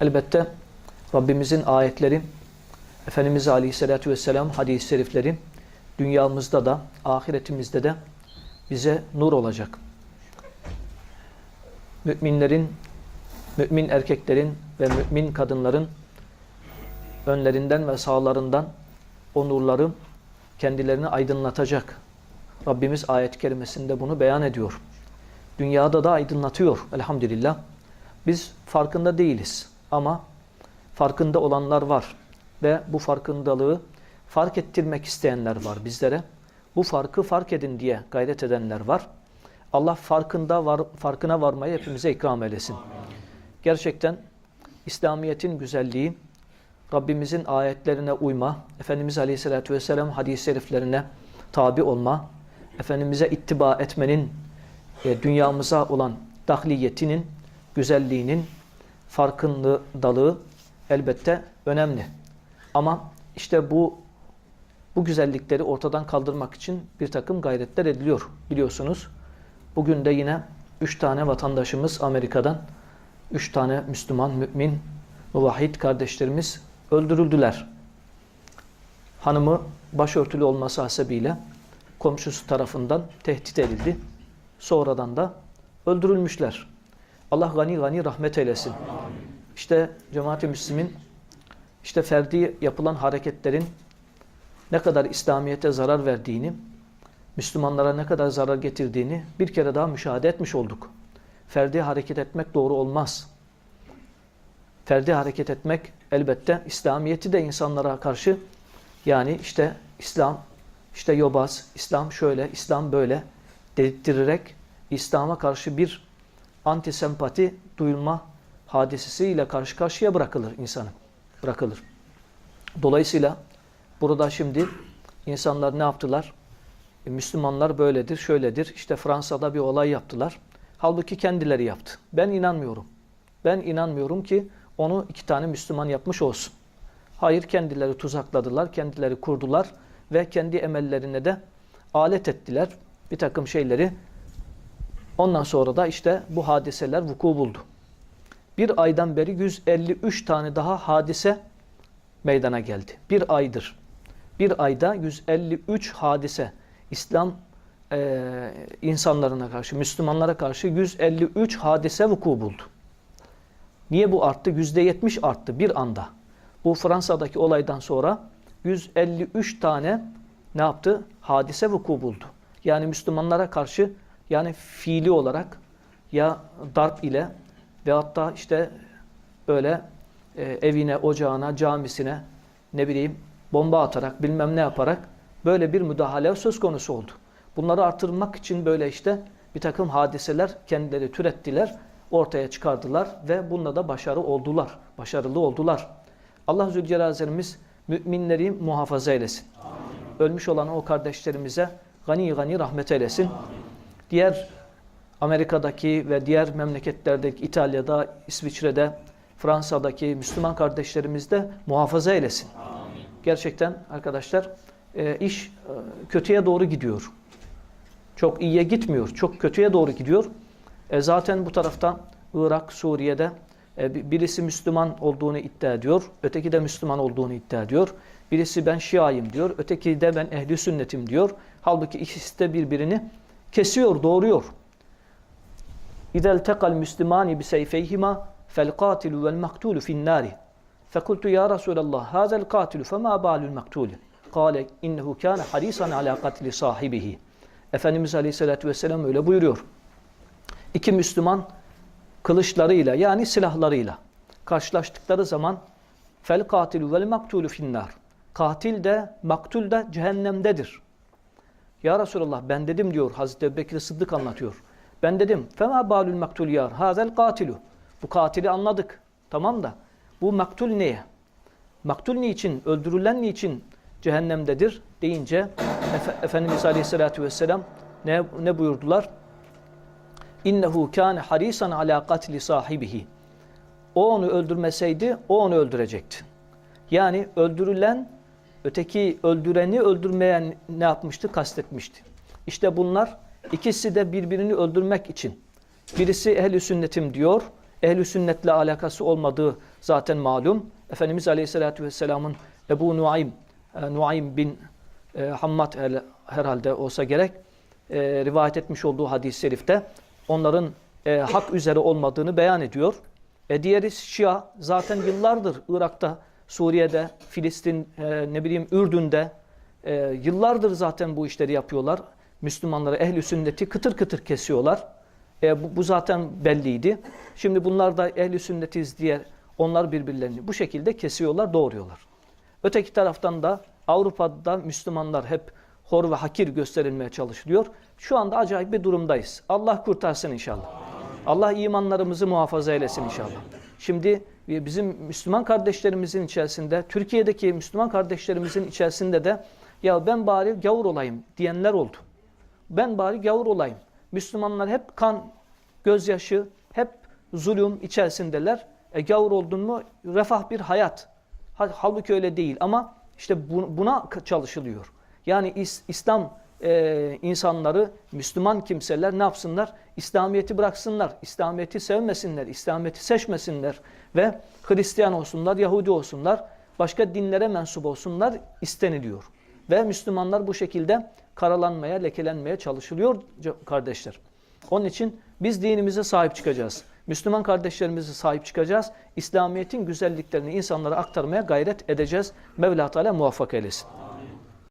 Elbette Rabbimizin ayetleri, Efendimiz Aleyhisselatü Vesselam hadis-i şerifleri dünyamızda da ahiretimizde de bize nur olacak. Müminlerin, mümin erkeklerin ve mümin kadınların önlerinden ve sağlarından o nurları kendilerini aydınlatacak. Rabbimiz ayet-i kerimesinde bunu beyan ediyor. Dünyada da aydınlatıyor elhamdülillah. Biz farkında değiliz ama farkında olanlar var ve bu farkındalığı fark ettirmek isteyenler var bizlere. Bu farkı fark edin diye gayret edenler var. Allah farkında var, farkına varmayı hepimize ikram eylesin. Gerçekten İslamiyet'in güzelliği, Rabbimizin ayetlerine uyma, Efendimiz Aleyhisselatü Vesselam hadis-i şeriflerine tabi olma, Efendimiz'e ittiba etmenin e, dünyamıza olan dahliyetinin, güzelliğinin farkındalığı elbette önemli. Ama işte bu bu güzellikleri ortadan kaldırmak için bir takım gayretler ediliyor biliyorsunuz. Bugün de yine üç tane vatandaşımız Amerika'dan, üç tane Müslüman, mümin, muvahhid kardeşlerimiz öldürüldüler. Hanımı başörtülü olması hasebiyle komşusu tarafından tehdit edildi. Sonradan da öldürülmüşler. Allah gani gani rahmet eylesin. İşte cemaat-i müslimin işte ferdi yapılan hareketlerin ne kadar İslamiyet'e zarar verdiğini, Müslümanlara ne kadar zarar getirdiğini bir kere daha müşahede etmiş olduk. Ferdi hareket etmek doğru olmaz. Ferdi hareket etmek elbette İslamiyet'i de insanlara karşı yani işte İslam, işte yobaz, İslam şöyle, İslam böyle dedirterek İslam'a karşı bir antisempati duyulma hadisesiyle karşı karşıya bırakılır insanı. Bırakılır. Dolayısıyla burada şimdi insanlar ne yaptılar? E, Müslümanlar böyledir, şöyledir. İşte Fransa'da bir olay yaptılar. Halbuki kendileri yaptı. Ben inanmıyorum. Ben inanmıyorum ki onu iki tane Müslüman yapmış olsun. Hayır kendileri tuzakladılar, kendileri kurdular ve kendi emellerine de alet ettiler. Bir takım şeyleri. Ondan sonra da işte bu hadiseler vuku buldu. Bir aydan beri 153 tane daha hadise meydana geldi. Bir aydır. Bir ayda 153 hadise. İslam e, insanlarına karşı, Müslümanlara karşı 153 hadise vuku buldu. Niye bu arttı? %70 arttı bir anda. Bu Fransa'daki olaydan sonra 153 tane ne yaptı? Hadise vuku buldu. Yani Müslümanlara karşı yani fiili olarak ya darp ile ve hatta işte böyle e, evine, ocağına, camisine ne bileyim bomba atarak bilmem ne yaparak böyle bir müdahale söz konusu oldu. Bunları artırmak için böyle işte bir takım hadiseler kendileri türettiler, ortaya çıkardılar ve bununla da başarı oldular, başarılı oldular. Allah Zülcelal'imiz müminleri muhafaza eylesin. Amin. Ölmüş olan o kardeşlerimize gani gani rahmet eylesin. Diğer Amerika'daki ve diğer memleketlerdeki İtalya'da, İsviçre'de, Fransa'daki Müslüman kardeşlerimiz de muhafaza eylesin. Amin. Gerçekten arkadaşlar e, iş e, kötüye doğru gidiyor. Çok iyiye gitmiyor. Çok kötüye doğru gidiyor. E, zaten bu tarafta Irak, Suriye'de e, birisi Müslüman olduğunu iddia ediyor. Öteki de Müslüman olduğunu iddia ediyor. Birisi ben Şiayım diyor. Öteki de ben ehli sünnetim diyor. Halbuki ikisi de birbirini kesiyor, doğuruyor. İzel tekal müslimani bi seyfeyhima fel katilu vel maktulu fin nari. Fekultu ya Resulallah hazel katilu fema balul maktulu. Kale innehu kana harisan ala katli sahibihi. Efendimiz Aleyhisselatü Vesselam öyle buyuruyor. İki Müslüman kılıçlarıyla yani silahlarıyla karşılaştıkları zaman fel katilu vel maktulu finnar. Katil de maktul da cehennemdedir ya Resulallah ben dedim diyor Hazreti Ebubekir Sıddık anlatıyor. Ben dedim fema balul maktul yar hazel katilu. Bu katili anladık. Tamam da bu maktul neye? Maktul niçin? Öldürülen niçin cehennemdedir deyince Efe, Efendimiz Aleyhisselatü Vesselam ne, ne buyurdular? İnnehu kâne harisan alâ katli sahibihi. O onu öldürmeseydi o onu öldürecekti. Yani öldürülen öteki öldüreni öldürmeyen ne yapmıştı? Kastetmişti. İşte bunlar ikisi de birbirini öldürmek için. Birisi ehli sünnetim diyor, ehli sünnetle alakası olmadığı zaten malum. Efendimiz Aleyhisselatü Vesselam'ın Ebu Nuaym, e, Nuaym bin e, Hammad her- herhalde olsa gerek e, rivayet etmiş olduğu hadis-i şerifte onların e, hak üzere olmadığını beyan ediyor. E, diğeri Şia zaten yıllardır Irak'ta, Suriye'de, Filistin, e, ne bileyim Ürdün'de e, yıllardır zaten bu işleri yapıyorlar. Müslümanları, ehli sünneti kıtır kıtır kesiyorlar. E, bu, bu zaten belliydi. Şimdi bunlar da ehli sünnetiz diye onlar birbirlerini bu şekilde kesiyorlar, doğuruyorlar. Öteki taraftan da Avrupa'da Müslümanlar hep hor ve hakir gösterilmeye çalışılıyor. Şu anda acayip bir durumdayız. Allah kurtarsın inşallah. Allah imanlarımızı muhafaza eylesin inşallah. Şimdi bizim Müslüman kardeşlerimizin içerisinde, Türkiye'deki Müslüman kardeşlerimizin içerisinde de ya ben bari gavur olayım diyenler oldu. Ben bari gavur olayım. Müslümanlar hep kan, gözyaşı, hep zulüm içerisindeler. E gavur oldun mu refah bir hayat. Ha- Halbuki öyle değil ama işte bu- buna çalışılıyor. Yani İs- İslam e, insanları, Müslüman kimseler ne yapsınlar? İslamiyet'i bıraksınlar, İslamiyet'i sevmesinler, İslamiyet'i seçmesinler ve Hristiyan olsunlar, Yahudi olsunlar, başka dinlere mensup olsunlar isteniliyor. Ve Müslümanlar bu şekilde karalanmaya, lekelenmeye çalışılıyor kardeşler. Onun için biz dinimize sahip çıkacağız. Müslüman kardeşlerimize sahip çıkacağız. İslamiyet'in güzelliklerini insanlara aktarmaya gayret edeceğiz. Mevla Teala muvaffak eylesin.